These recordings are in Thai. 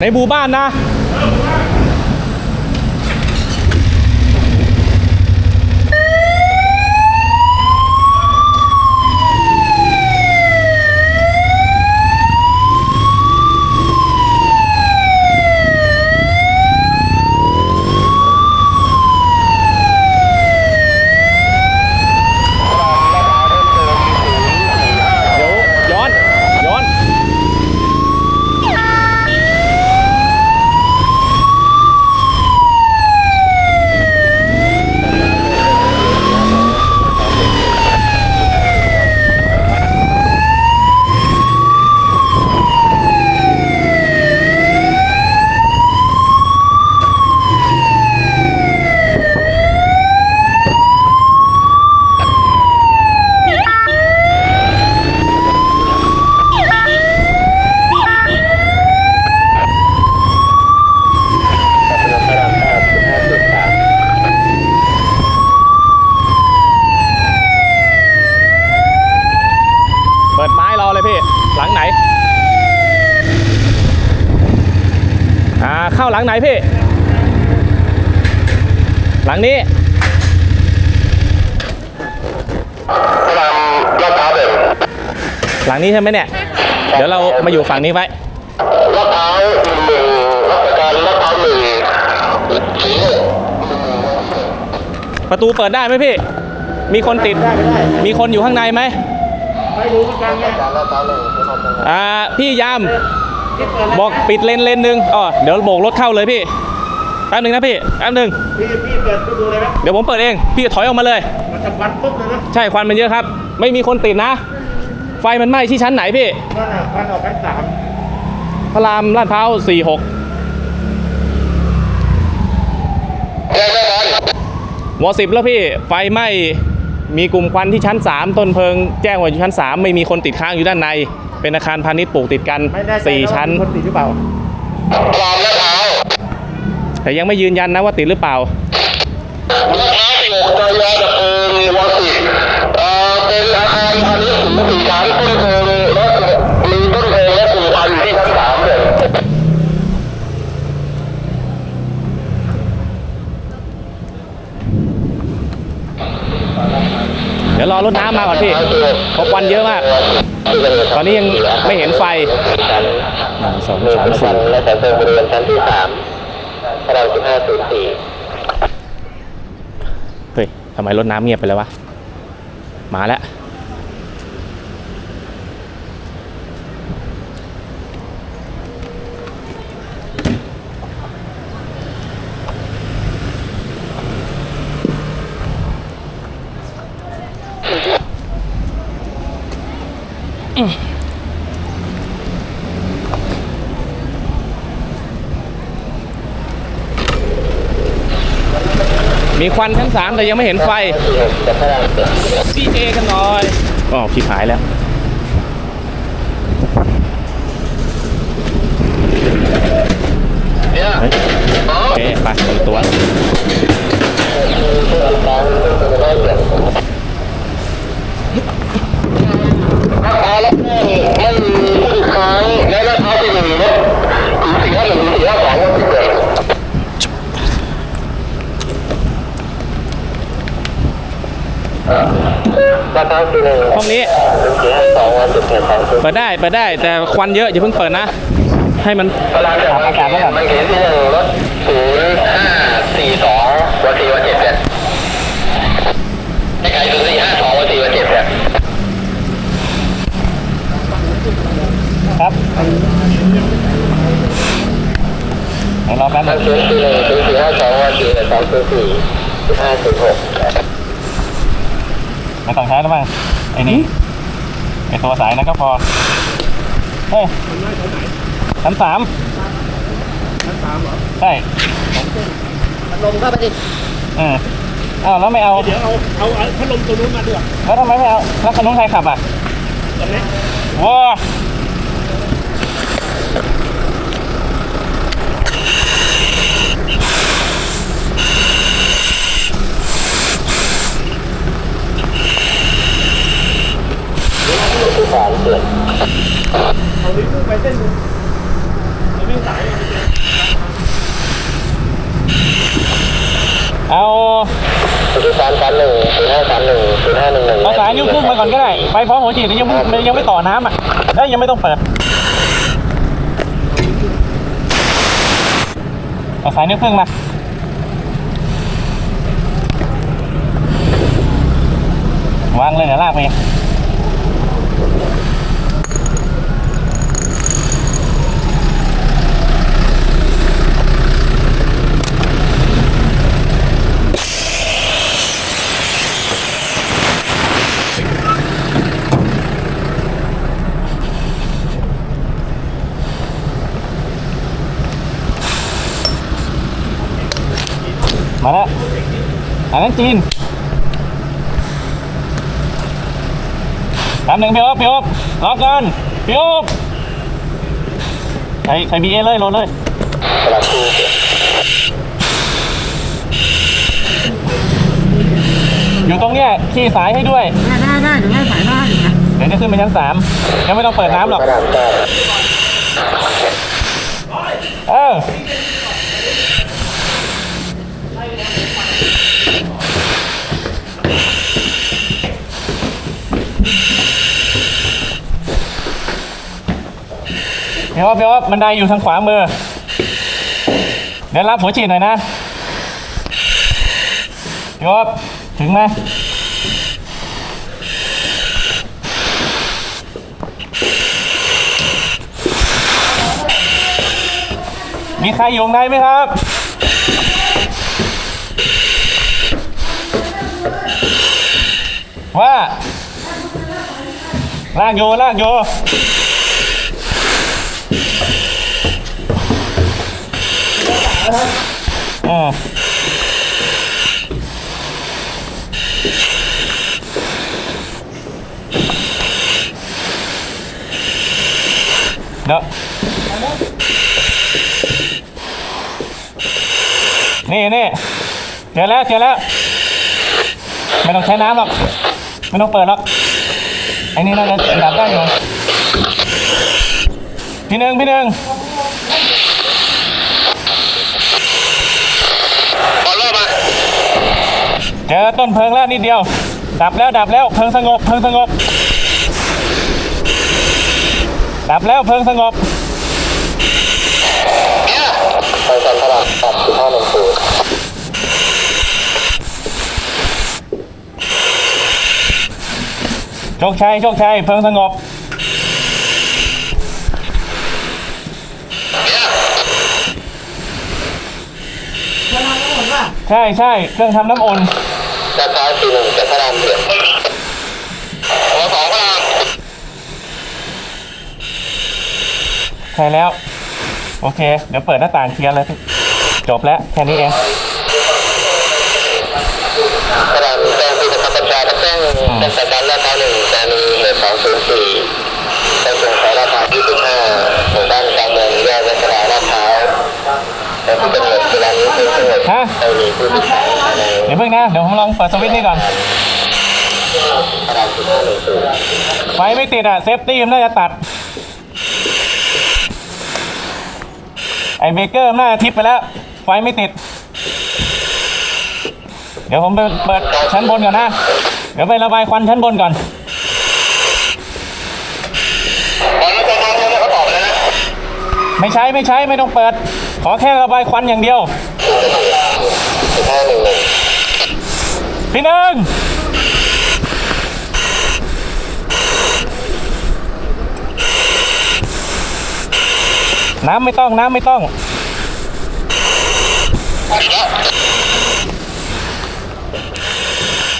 ในหมู่บ้านนะ เดี๋ยวย้อน ย้อน เปิดไม้รอเลยพี่ หลังไหน อ่า เข้าหลังไหนพี่ หลังนี้ลาดพร้าวเด่นหลังนี้ใช่ไหมเนี่ย เดี๋ยวเรามาอยู่ฝั่งนี้ไว้ลาดพร้าวหนึ่งราชการลาดพร้าวหนึ่งสีหกประตูเปิดได้ไหมพี่ มีคนติด มีคนอยู่ข้างในไหมไม่รู้เหมือนกันไงการลาดพร้าวหนึ่งที่เขาเป็นอ่าพี่ยามที่เปิดบอกปิดเลนเลนหนึ่งอ๋อเดี๋ยวโบกรถเข้าเลยพี่ แป๊บหนึ่งนะพี่แป๊บหนึ่งพี่พี่เปิดไปดูเลยไหมเดี๋ยวผมเปิดเอง พี่ถอยออกมาเลยมันจะควันปุ๊บเลยนะใช่ควันมันเยอะครับ ไม่มีคนติดนะ ไฟมันไหม้ที่ชั้นไหนพี่นั่นน่ะควันออกกันสามพระรามลาดพร้าว46แจ้งแน่นอนวสิบแล้วพี่ไฟไหม้มีกลุ่มควันที่ชั้น 3 ต้นเพลิงแจ้งว่าอยู่ชั้น 3 ไม่มีคนติดค้างอยู่ด้านใน เป็นอาคารพาณิชย์ปลูกติดกันไม่แน่ใจ4ชั้นว่ามีคนติดหรือเปล่า แต่ยังไม่ยืนยันนะว่าติดหรือเปล่าเป็นอาคารพาณิชย์สูงสี่ชั้นต้นเพลิงและมีต้นเพลิงและกลุ่มควันอยู่ที่ชั้นสามเลยเดี๋ยวรอรถน้ำมาก่อนพี่เพราะควันเยอะมาก ตอนนี้ยังไม่เห็นไฟหนึ่งสองสามสี่และแต่เพลิงบริเวณชั้นที่สาม พระราสิบห้าศูนย์สี่เฮ้ยทำไมรถน้ำเงียบไปแล้ววะ มาแล้ว มีควันชั้นสามแต่ยังไม่เห็นไฟซีเอกันหน่อยอ๋อชิบหายแล้วเนี่ยเฮ้ยโอเคไปคนละตัวแล้วก็ไม่มีผู้ติดค้างและราคาที่หนึ่งเนี่ยถึงสี่ห้าหนึ่งถึงสี่ห้าสองวันที่เกิดราคาที่ หนึ่งห้องนี้ถึงสี่ห้าสองวันสิบเอ็ดสองสิบเปิดได้เปิดได้แต่ควันเยอะอย่าเพิ่งเปิดนะ ให้มันเวลาจากบางเขนบางเขนที่หนึ่งรถศูนย์ห้าสี่สองวันสี่วันเจ็ดเนี่ยในไก่ศูนย์สี่ห้าสองวันสี่วันเจ็ดเนี่ยครับเดี๋ยวรอแป๊บนึทางงศูนย์สี่หนึ่งศูนย์สี่ห้าสองวันสี่เอ็ดสองศูนย์สี่ศูนย์ห้าศูนย์หก ไม่ต้องใช้แล้วมั้งไอ้นี่ไอ้ตัวสายนั้นก็พอเฮ้ยชั้นสามชั้นสามเหรอใช่ลมเข้าไปดิเอออ้าวแล้วไม่เอาเดี๋ยวเอาเอาเอาพัดลมตัวนู้นมาด้วยแล้วทำไมไม่เอาแล้วคันนู้นใครขับอะตรงนี้ว้า ผู้สารเกิด เอาลิ้นไปเส้นหนึงเอาวิ่งสาย ที่สามสามหนึ่งศูนย์ห้าสามหนึ่งศูนย์ห้าหนึ่งหนึ่ง เอาสายนิ้วครึ่งมาก่อนก็ ได้ไปพร้อมหัวฉีดยังไม่ยังไม่ต่อน้ำอะเอ้ยยังไม่ต้องเปิดเอาสายนิ้วครึ่งมาวางเลยเดี๋ยวลากไปเองมาแล้วอั นนั้นจีนสามหนึ่งพี่อ๊บพี่อ๊บรอก่อนพี่อ๊บใส่ใส่บีเอเลยโหลดเลยกระดาษคู่อยู่ตรงเนี้ยขี้สายให้ด้วย ได้ได้ได้เดี๋ยวให้สายหน้าอยู่นะเดี๋ยวจะขึ้นไปชั้นสามยังไม่ต้องเปิดน้ำหรอก กระดาษแก้วเออ พี่อ๊บพี่อ๊บบันไดอยู่ทางขวามือ เดี๋ยวรับหัวฉีดหน่อยนะพี่อ๊บถึงไหมมีใครอยู่ในไหมครับ ว่าลากโยลากโย อืมเดี๋ยวนี่นี่เจอแล้วเจอแล้ว ไม่ต้องใช้น้ำหรอก ไม่ต้องเปิดหรอกไอ้นี่น่าจะดับได้อยู่พี่หนึ่งพี่หนึ่ง บอลรอบมา เจอต้นเพลิงแล้วนิดเดียว ดับแล้วดับแล้วเพลิงสงบเพลิงสงบ ดับแล้วเพลิงสงบไปกันกระดาษแปดศูนย์ห้าหนึ่งศูนย์โชคชัยโชคชัยเพลิงสงบเวลาทั้งหมดว่าใช่ใช่เครื่องทำน้ำอุ่น จะซ้ายสี่หนึ่งจะพระรามเดือดหัวสองพระรามใช่แล้ว โอเค เดี๋ยวเปิดหน้าต่างเคลียร์เลยจบแล้ว แค่นี้เองกระดาษแจ้งที่จะทำประชาแจ้งแจ้งสการลาดพร้าวหนึ่งแจ้งเหตุสองศูนย์สี่แจ้งส่งสายลาดพร้าวยี่สิบห้าหมู่บ้านกลางเมืองแยกรัชดาลาดพร้าวแต่ที่เป็นเหตุเวลานี้คือสงบฮะไม่มีผู้ติดค้างภายในเดี๋ยวเพิ่งนะเดี๋ยวผมลองเปิดสวิตช์นี่ก่อน ไฟไม่ติดอะเซฟตี้มันน่าจะตัด ไอเบเกอร์มันน่าจะทิปไปแล้ว ไฟไม่ติด เดี๋ยวผมไปเปิดชั้นบนก่อนนะ เดี๋ยวไประบายควันชั้นบนก่อนตอนนั้นจะทำเนี่ยเขาตอบไปแล้วนะไม่ใช้ไม่ใช้ไม่ต้องเปิด ขอแค่ระบายควันอย่างเดียว ศูนย์ห้าหนึ่งหนึ่ง พี่หนึ่งน้ำไม่ต้อง น้ำไม่ต้อง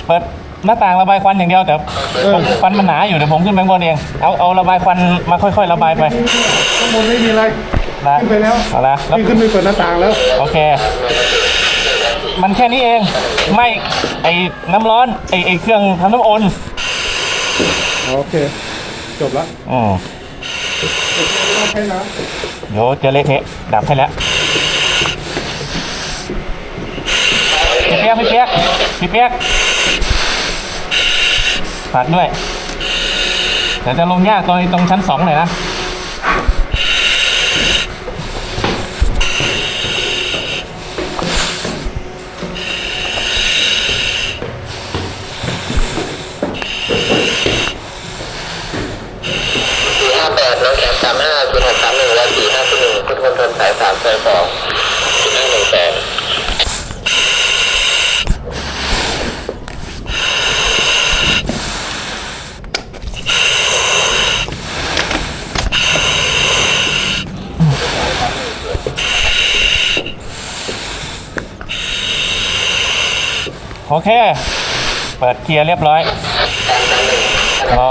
เปิดหน้าต่างระบายควันอย่างเดียวแต่ผมควันมันหนาอยู่เดี๋ยวผมขึ้นไปข้างบนเองเอาเอาระบายควันมาค่อย ๆ ระบายไปข้างบนไม่มีอะไรนะขึ้นไปแล้วเอาละแล้วพี่ขึ้นไปเปิดหน้าต่างแล้ว โอเค มันแค่นี้เอง ไม่ไอ้น้ำร้อน ไอ้ไอ้เครื่องทำน้ำอุ่นโอเค จบละอืมต้องใช้น้เดี๋ยวเจอเละเทะดับให้แล้วพี่เปียกพี่เปียกพี่เปียกฝากด้วยเดี๋ยวจะลงยากตรงตรงชั้นสองหน่อยนะ คนทนสายสามสายสองที่นั่งหนึ่งแสนโอเค เปิดเกียร์เรียบร้อย รอ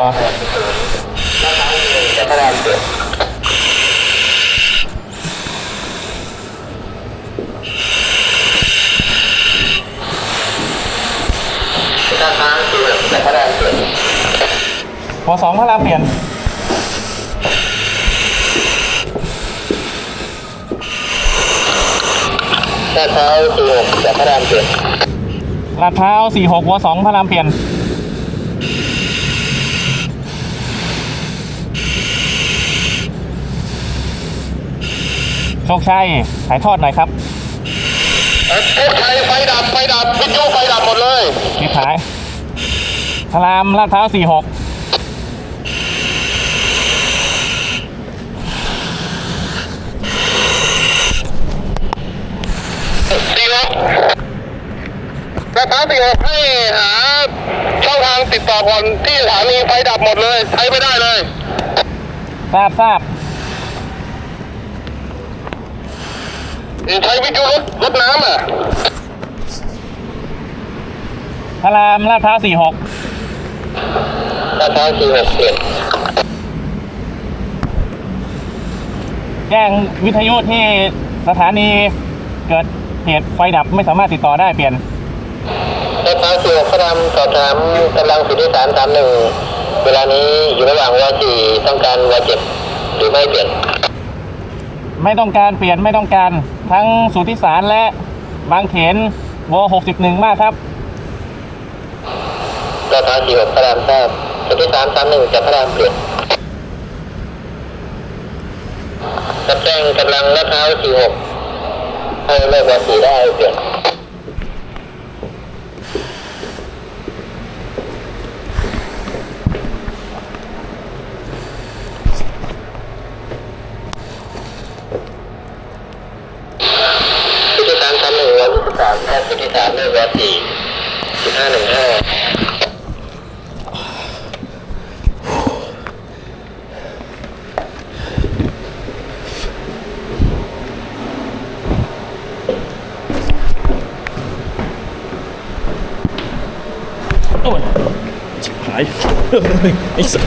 จะพระรามเจ็ดท่างคือแบบจะพระรามเจ็ดหัวสองพระรามเปลี่ยนท่าเท้าคือหกจะพระรามเจ็ดลาดพร้าว46หัวสองพระรามเปลี่ยนโชคชัยถ่ายทอดหน่อยครับ เอ๊ะไฟไฟดับไฟดับวิทยุไฟดับหมดเลยรีบถ่ายพระรามลาดพร้าว46สี่หกกระเป๋าสี่หกให้หาช่องทางติดต่อก่อนที่สถานีไฟดับหมดเลย ใช้ไม่ได้เลย ทราบทราบ ใช้วิทยุรถรถน้ำอะพระรามลาดพร้าว46กระเป๋าสี่หกเจ็ดแจ้งวิทยุที่สถานีเกิดเหตุไฟดับไม่สามารถติดต่อได้เปลี่ยนกระเป๋าสี่หกพระรามสอบถามกำลังสุดที่สามสามหนึ่งเวลานี้อยู่ระหว่างวสี่ต้องการวเจ็ดหรือไม่เปลี่ยน ไม่ต้องการเปลี่ยนไม่ต้องการ ทั้งสุทธิสารและบางเขนวหกสิบหนึ่งมากครับกระเป๋าสี่หกพระรามทราบสุดที่สามสามหนึ่งจะพระรามเปลี่ยนจะแจ้งกำลังลาดพร้าวสี่หกให้เลิกวสี่ได้เปลี่ยน สุดที่สามสามหนึ่งร้อยยี่สิบสามแค่สุดที่สามเลขร้อยสี่จุดห้าหนึ่งห้า โอ้ยชิบหาย ไอ้สัส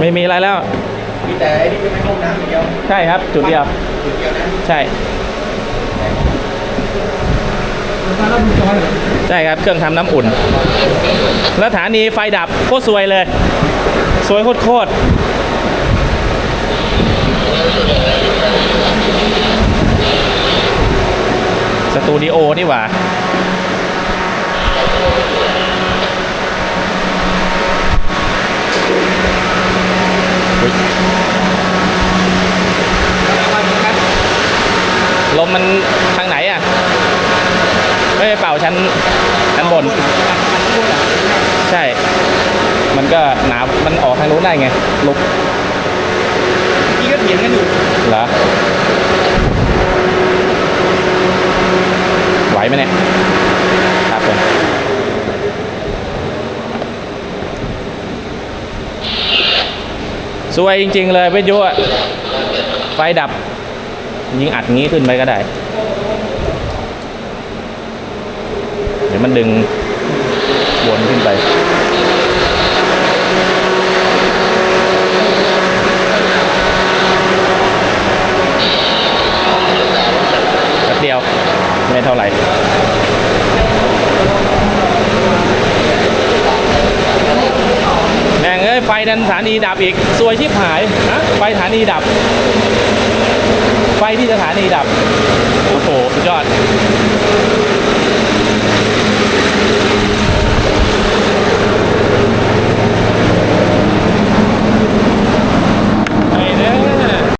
ไม่มีอะไรแล้ว มีแต่ไอ้นี่จะไม่ห้องน้ำอย่างเดียว ใช่ครับ จุดเดียว จุดเดียวนะ ใช่มาแล้วดูจอยเหรอใช่ครับ เครื่องทำน้ำอุ่น แล้วสถานีไฟดับโคตรสวยเลย สวยโคตรๆ สตูดิโอนี่หว่าลมมันทางไหนอะ ไม่ได้เป่าชั้นชั้นบน ใช่ มันก็หนาวมันออกทางนู้นได้ไงลุกนี่ก็เถียงกันอยู่ เหรอ ไหวไหมเนี่ยครับผมสวยจริง ๆ เลยวิทยุอะไฟดับ ยิงอัดงี้ขึ้นไปก็ได้ เดี๋ยวมันดึงวนขึ้นไปเดียว ไม่เท่าไหร่แม่งเอ้ยไฟดันสถานีดับอีกสวยชิบหายนะไฟสถานีดับ ไฟที่สถานีดับ โอ้โห สุดยอด